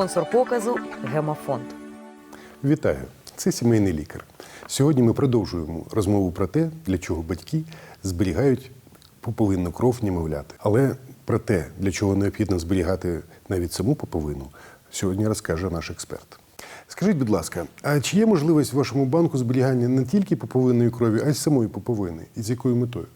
Спонсор показу Гемофонд. Вітаю! Це сімейний лікар. Сьогодні ми продовжуємо розмову про те, для чого батьки зберігають пуповинну кров німовляти. Але про те, для чого необхідно зберігати навіть саму пуповину, сьогодні розкаже наш експерт. Скажіть, будь ласка, а чи є можливість в вашому банку зберігання не тільки пуповинної крові, а й самої пуповини? І з якою метою?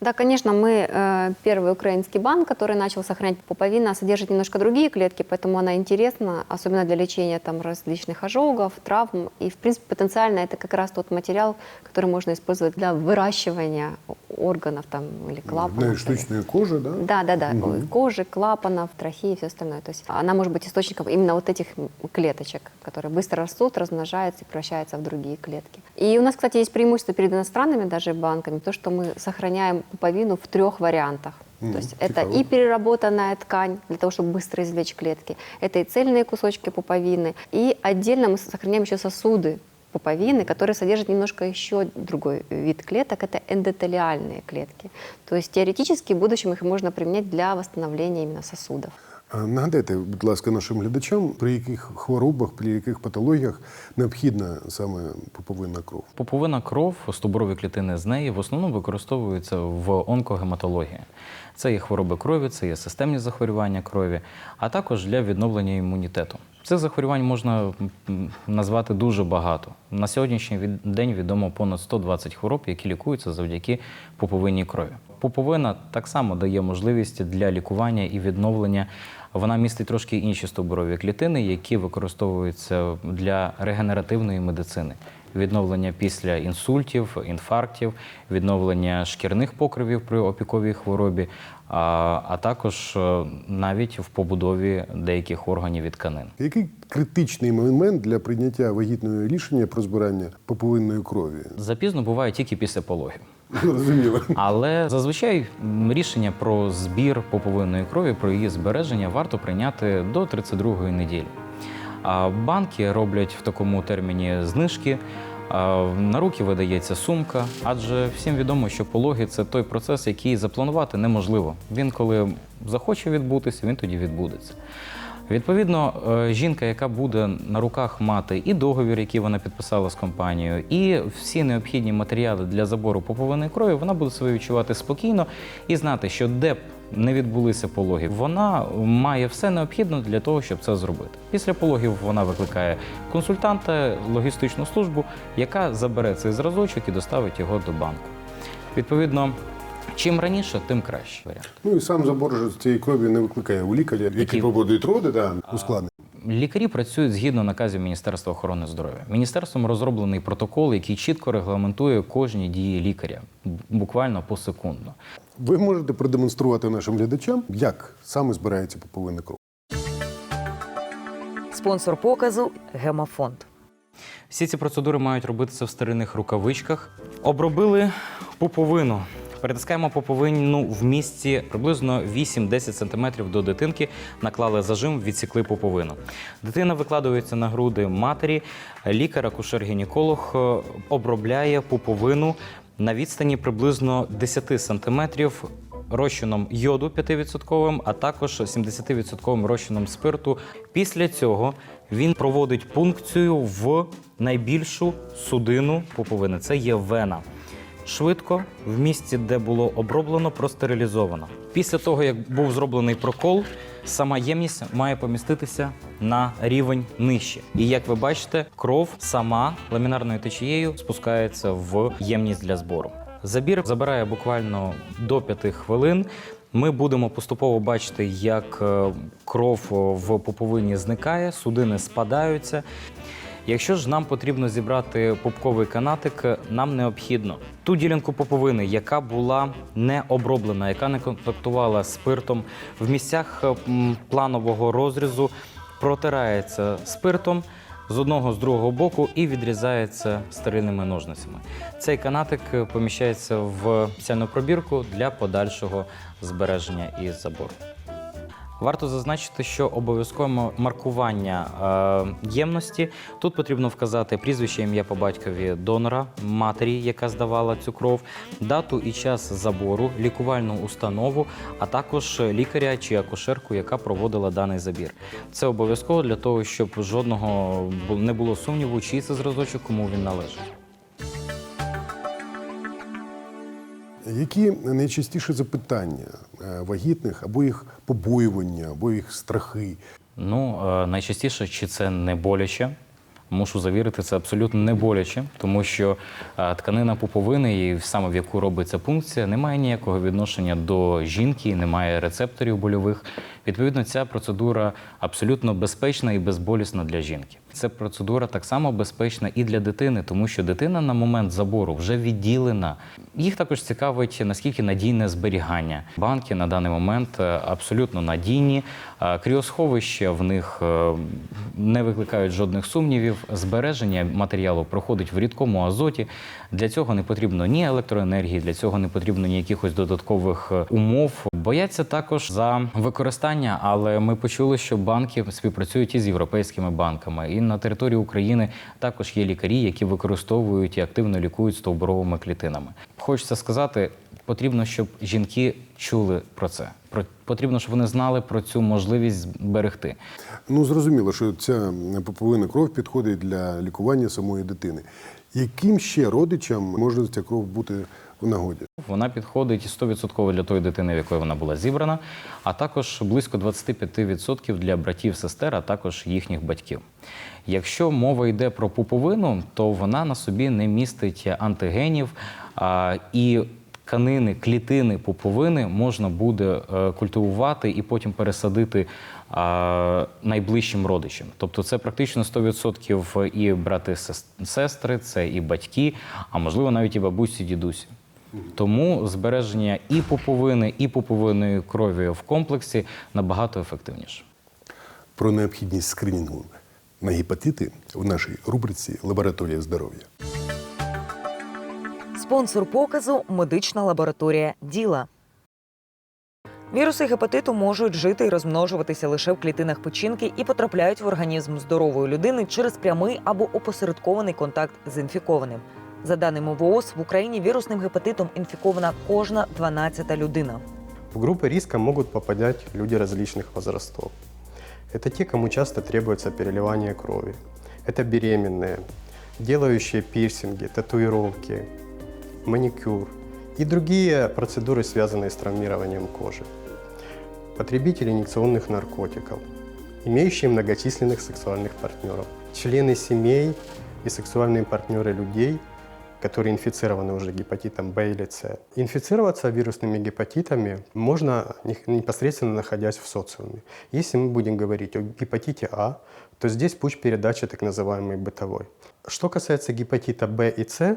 Да, конечно, мы э, первый украинский банк, который начал сохранять пуповину, содержит немножко другие клетки, поэтому она интересна, особенно для лечения там, различных ожогов, травм. И, в принципе, потенциально это как раз тот материал, который можно использовать для выращивания органов там, или клапанов. Навіть штучної кожи, да? Да, да, да. Кожи, клапанов, трахеи и все остальное. То есть она может быть источником именно вот этих клеточек, которые быстро растут, размножаются и превращаются в другие клетки. И у нас, кстати, есть преимущество перед иностранными даже банками, то, что мы сохраняем пуповину в трех вариантах. Мгм, То есть это цікаво. и переработанная ткань для того, чтобы быстро извлечь клетки, это и цельные кусочки пуповины, и отдельно мы сохраняем еще сосуды пуповины, которые содержат немножко еще другой вид клеток, это эндотелиальные клетки. То есть теоретически в будущем их можно применять для восстановления именно сосудов. Нагадайте, будь ласка, нашим глядачам, при яких хворобах, при яких патологіях необхідна саме пуповинна кров. Пуповина кров, стовбурові клітини з неї в основному використовуються в онкогематології. Це є хвороби крові, це є системні захворювання крові, а також для відновлення імунітету. Цих захворювань можна назвати дуже багато. На сьогоднішній день відомо понад 120 хвороб, які лікуються завдяки пуповинній крові. Пуповина так само дає можливість для лікування і відновлення. Вона містить трошки інші стовбурові клітини, які використовуються для регенеративної медицини. Відновлення після інсультів, інфарктів, відновлення шкірних покривів при опіковій хворобі, а, а також е, навіть в побудові деяких органів і тканин. Який критичний момент для прийняття вагітного рішення про збирання пуповинної крові? Запізно буває тільки після пологів. Розуміло. Але зазвичай рішення про збір поповинної крові, про її збереження варто прийняти до 32-ї неділі. А банки роблять в такому терміні знижки. На руки видається сумка, адже всім відомо, що пологи це той процес, який запланувати неможливо. Він, коли захоче відбутися, він тоді відбудеться. Відповідно, е, жінка, яка буде на руках мати і договір, який вона підписала з компанією, і всі необхідні матеріали для забору поповинної крові, вона буде себе відчувати спокійно і знати, що де б не відбулися пологи, вона має все необхідне для того, щоб це зробити. Після пологів вона викликає консультанта, логістичну службу, яка забере цей зразочок і доставить його до банку. Відповідно, чим раніше, тим краще варіант. Ну і сам забор цієї крові не викликає у лікаря, який Які- проводить роди, да, ускладнення. Лікарі працюють згідно наказів Міністерства охорони здоров'я. Міністерством розроблений протокол, який чітко регламентує кожні дії лікаря, буквально посекундно. Ви можете продемонструвати нашим глядачам, як саме збирається пуповинна кров. Спонсор показу Гемофонд. Всі ці процедури мають робитися в стерильних рукавичках. Обробили пуповину. Перетискаємо пуповину в місці приблизно 8-10 см до дитинки, наклали зажим, відсікли пуповину. Дитина викладується на груди матері, лікар, акушер-гінеколог е, обробляє пуповину на відстані приблизно 10 см розчином йоду 5%, а також 70% розчином спирту. Після цього він проводить пункцію в найбільшу судину пуповини. Це є вена. Швидко в місці, де було оброблено, простерилізовано. Після того, як був зроблений прокол, сама ємність має поміститися на рівень нижче. І як ви бачите, кров сама ламінарною течією спускається в ємність для збору. Забір забирає буквально до 5 хвилин. Ми будемо поступово бачити, як е, кров в пуповині зникає, судини спадаються. Якщо ж нам потрібно зібрати пупковий канатик, нам необхідно ту ділянку поповини, яка була не оброблена, яка не контактувала спиртом, в місцях е, планового розрізу протирається спиртом з одного з другого боку і відрізається стерильними ножницями. Цей канатик е, поміщається в спеціальну пробірку для подальшого збереження і забору. Варто зазначити, що обов'язкове маркування е, ємності. Тут потрібно вказати прізвище, ім'я по батькові донора, матері, яка здавала цю кров, дату і час забору, лікувальну установу, а також лікаря чи акушерку, яка проводила даний забір. Це обов'язково для того, щоб жодного не було сумніву, чий це зразочок, кому він належить. Які найчастіше запитання е, вагітних або їх побоювання, або їх страхи? Ну, е, найчастіше, чи це не боляче? Мушу завірити, це абсолютно не боляче, тому що е, тканина пуповини, і саме в яку робиться пункція, не має ніякого відношення до жінки, немає рецепторів больових. Відповідно, ця процедура абсолютно безпечна і безболісна для жінки. Ця процедура так само безпечна і для дитини, тому що дитина на момент забору вже відділена. Їх також цікавить наскільки надійне зберігання. Банки на даний момент е, абсолютно надійні. Е, Кріосховища в них е, не викликають жодних сумнівів. Збереження матеріалу проходить в рідкому азоті. Для цього не потрібно ні електроенергії, для цього не потрібно ні якихось додаткових умов. Бояться також за використання, але ми почули, що банки співпрацюють із європейськими банками. І на території України також є лікарі, які використовують і активно лікують стовбуровими клітинами. Хочеться сказати, потрібно, щоб жінки чули про це. Потрібно, щоб вони знали про цю можливість зберегти. Ну, зрозуміло, що ця поповина кров підходить для лікування самої дитини. Яким ще родичам може ця кров бути в нагоді? Вона підходить 100% для тої дитини, в якої вона була зібрана, а також близько 25% для братів, сестер, а також їхніх батьків. Якщо мова йде про пуповину, то вона на собі не містить антигенів а, і тканини, клітини пуповини можна буде е, культивувати і потім пересадити найближчим родичам. Тобто це практично 100% і брати сес- сестри, це і батьки, а можливо навіть і бабусі, дідусі. Тому збереження і пуповини, і пуповинної крові в комплексі набагато ефективніше. Про необхідність скринінгу на гепатити в нашій рубриці Лабораторія здоров'я. Спонсор показу медична лабораторія Діла. Віруси гепатиту можуть жити і розмножуватися лише в клітинах печінки і потрапляють в організм здорової людини через прямий або опосередкований контакт з інфікованим. За даними ВООЗ, в Україні вірусним гепатитом інфікована кожна 12-та людина. В группы риска могут попадать люди различных возрастов. Это те, кому часто требуется переливание крови. Это беременные, делающие пирсинги, татуировки, маникюр и другие процедуры, связанные с травмированием кожи. Потребители инъекционных наркотиков, имеющие многочисленных сексуальных партнеров, члены семей и сексуальные партнеры людей, которые инфицированы уже гепатитом Б или С. Инфицироваться вирусными гепатитами можно не- непосредственно находясь в социуме. Если мы будем говорить о гепатите А, то здесь путь передачи так называемый бытовой. Что касается гепатита Б и С,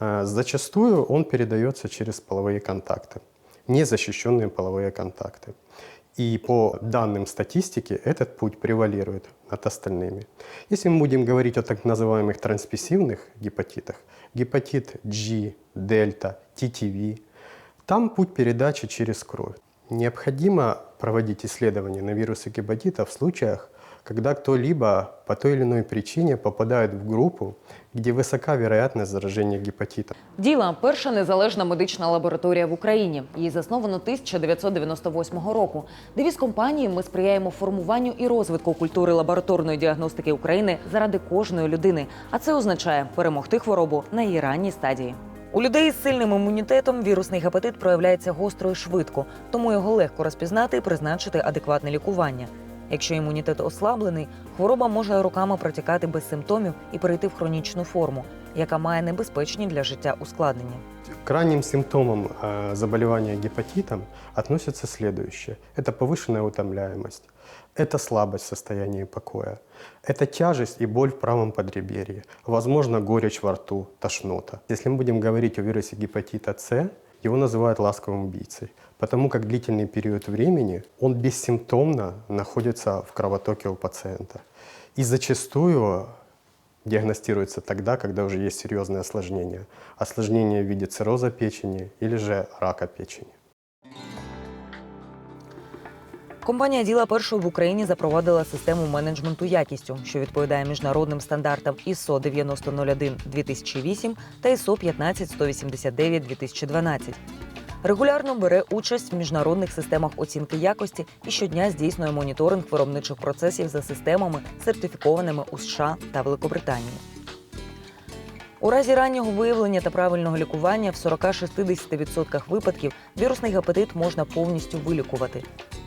э, зачастую он передается через половые контакты, незащищенные половые контакты. И по данным статистики этот путь превалирует над остальными. Если мы будем говорить о так называемых трансмиссивных гепатитах, гепатит G, дельта, TTV, там путь передачи через кровь. Необходимо проводить исследования на вирусы гепатита в случаях, когда кто-либо по той или иной причине попадает в группу, где высока вероятность заражения гепатитом. Діла перша незалежна медична лабораторія в Україні. Її засновано 1998 року. Девіз компанії ми сприяємо формуванню і розвитку культури лабораторної діагностики України заради кожної людини. А це означає перемогти хворобу на її ранній стадії. У людей з сильним імунітетом вірусний гепатит проявляється гостро і швидко, тому його легко розпізнати і призначити адекватне лікування. Якщо імунітет ослаблений, хвороба може роками протікати без симптомів і перейти в хронічну форму, яка має небезпечні для життя ускладнення. К ранним симптомам э, заболевания гепатитом относятся следующие. Это повышенная утомляемость, это слабость в состоянии покоя, это тяжесть и боль в правом подреберье, возможно, горечь во рту, тошнота. Если мы будем говорить о вирусе гепатита С, его называют ласковым убийцей, потому как длительный период времени он бессимптомно находится в кровотоке у пациента. И зачастую диагностируется тогда, когда уже есть серьезные осложнения. Осложнения в виде цирроза печени или же рака печени. Компанія діла першою в Україні запровадила систему менеджменту якістю, що відповідає міжнародним стандартам ISO 9001 2008 та ISO 15189 2012. Регулярно бере участь в міжнародних системах оцінки якості і щодня здійснює моніторинг виробничих процесів за системами, сертифікованими у США та Великобританії. У разі раннього виявлення та правильного лікування в 40-60% випадків вірусний гепатит можна повністю вилікувати.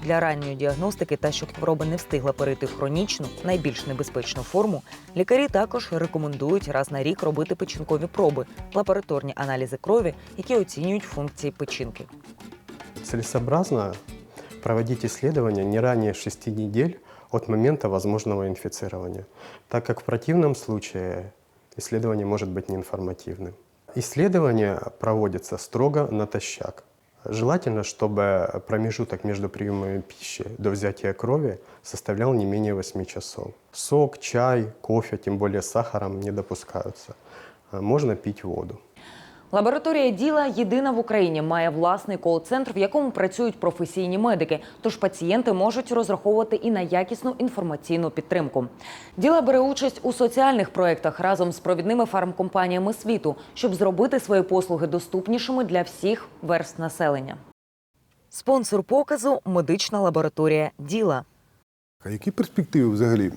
Для ранньої діагностики та щоб хвороба не встигла перейти в хронічну, найбільш небезпечну форму, лікарі також рекомендують раз на рік робити печінкові проби, лабораторні аналізи крові, які оцінюють функції печінки. Целесообразно проводить исследования не ранее 6 недель от момента возможного инфицирования, так как в противном случае исследование может быть неинформативным. Исследования проводятся строго натощак. Желательно, чтобы промежуток между приемами пищи до взятия крови составлял не менее 8 часов. Сок, чай, кофе, тем более с сахаром не допускаются. Можно пить воду. Лабораторія діла єдина в Україні має власний кол-центр, в якому працюють професійні медики. Тож пацієнти можуть розраховувати і на якісну інформаційну підтримку. Діла бере участь у соціальних проєктах разом з провідними фармкомпаніями світу, щоб зробити свої послуги доступнішими для всіх верст населення. Спонсор показу медична лабораторія діла. А які перспективи взагалі е,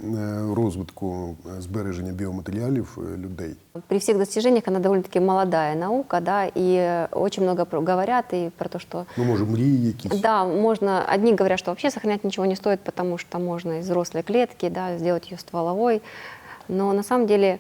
розвитку е, збереження біоматеріалів е, людей? При всех достижениях она довольно-таки молодая наука, да, и очень много говорят и про то, что Ну, може, мрії якісь? Да, можно. Одни говорят, что вообще сохранять ничего не стоит, потому что можно из взрослой клетки да, сделать ее стволовой. Но на самом деле,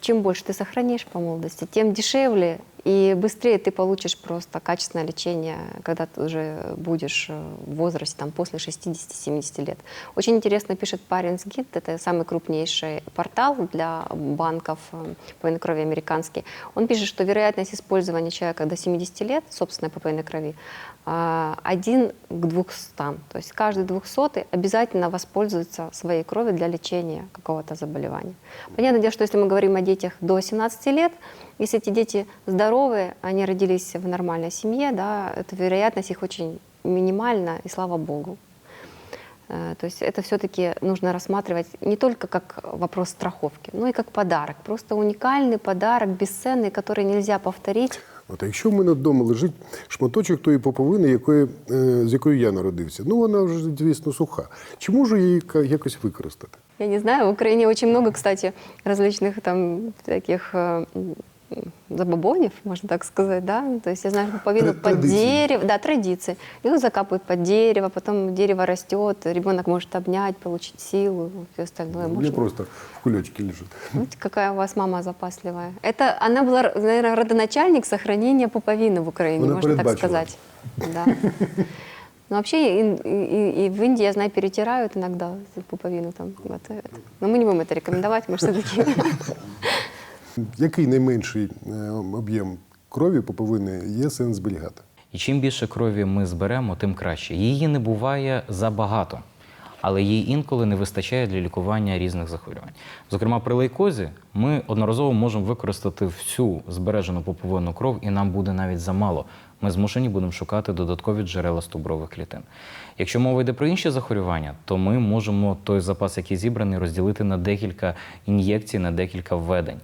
чем больше ты сохранишь по молодости, тем дешевле и быстрее ты получишь просто качественное лечение, когда ты уже будешь э, в возрасте там, после 60-70 лет. Очень интересно пишет Parents Guide, это самый крупнейший портал для банков э, ПВН крови американский. Он пишет, что вероятность использования человека до 70 лет собственной ППН крови а, один к 200. То есть каждый двухсотый обязательно воспользуется своей кровью для лечения какого-то заболевания. Понятное дело, что если мы говорим о детях до 17 лет, если эти дети здоровые, они родились в нормальной семье, да, эта вероятность их очень минимальна, и слава богу. Э, То есть это все-таки нужно рассматривать не только как вопрос страховки, но и как подарок. Просто уникальный подарок, бесценный, который нельзя повторить. От а якщо в мене вдома лежить шматочок тої поповини, якої, е, з якою я народився, ну вона вже, звісно, суха. Чи можу її якось використати? Я не знаю, в Украине очень много, кстати, различных там таких м, забобонев, можно так сказать, да. То есть я знаю пуповину Тра- под дерево, да, традиции. Ее закапывают под дерево, потом дерево растет, ребенок может обнять, получить силу, все остальное. У мене Можно- просто в кульочки лежить. Видите, какая у вас мама запасливая. Это она была, наверное, родоначальник сохранения пуповины в Украине, Она можно так сказать. Да. Но вообще и, и- и в Индии, я знаю, перетирают иногда пуповину там готовят. Но мы не будем это рекомендовать, мы все-таки... Який найменший е, об'єм крові поповини є сенс зберігати? І чим більше крові ми зберемо, тим краще. Її не буває забагато, але їй інколи не вистачає для лікування різних захворювань. Зокрема, при лейкозі ми одноразово можемо використати всю збережену поповинну кров, і нам буде навіть замало. Ми змушені будемо шукати додаткові джерела стовбрових клітин. Якщо мова йде про інші захворювання, то ми можемо той запас, який зібраний, розділити на декілька ін'єкцій, на декілька введень.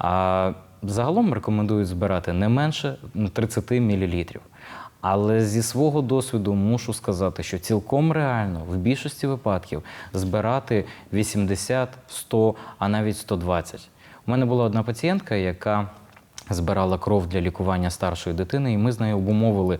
А загалом рекомендують збирати не менше 30 мл. Але зі свого досвіду мушу сказати, що цілком реально в більшості випадків збирати 80, 100, а навіть 120. У мене була одна пацієнтка, яка збирала кров для лікування старшої дитини, і ми з нею обумовили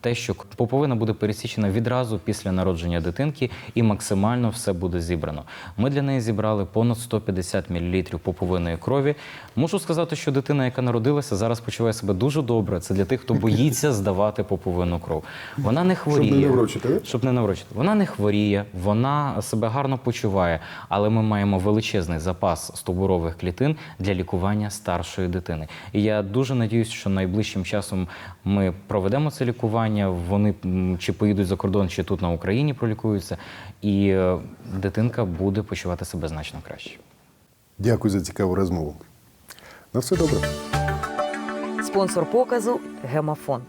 те, що поповина буде пересічена відразу після народження дитинки, і максимально все буде зібрано. Ми для неї зібрали понад 150 мл поповинної крові. Мушу сказати, що дитина, яка народилася, зараз почуває себе дуже добре. Це для тих, хто боїться здавати поповинну кров. Вона не хворіє. не наврочити. Щоб не наврочити. Вона не хворіє, вона себе гарно почуває, але ми маємо величезний запас стовбурових клітин для лікування старшої дитини. І я дуже надіюсь, що найближчим часом ми проведемо це лікування. Вони чи поїдуть за кордон, чи тут на Україні пролікуються, і е, дитинка буде почувати себе значно краще. Дякую за цікаву розмову. На все добре. Спонсор показу Гемофонд.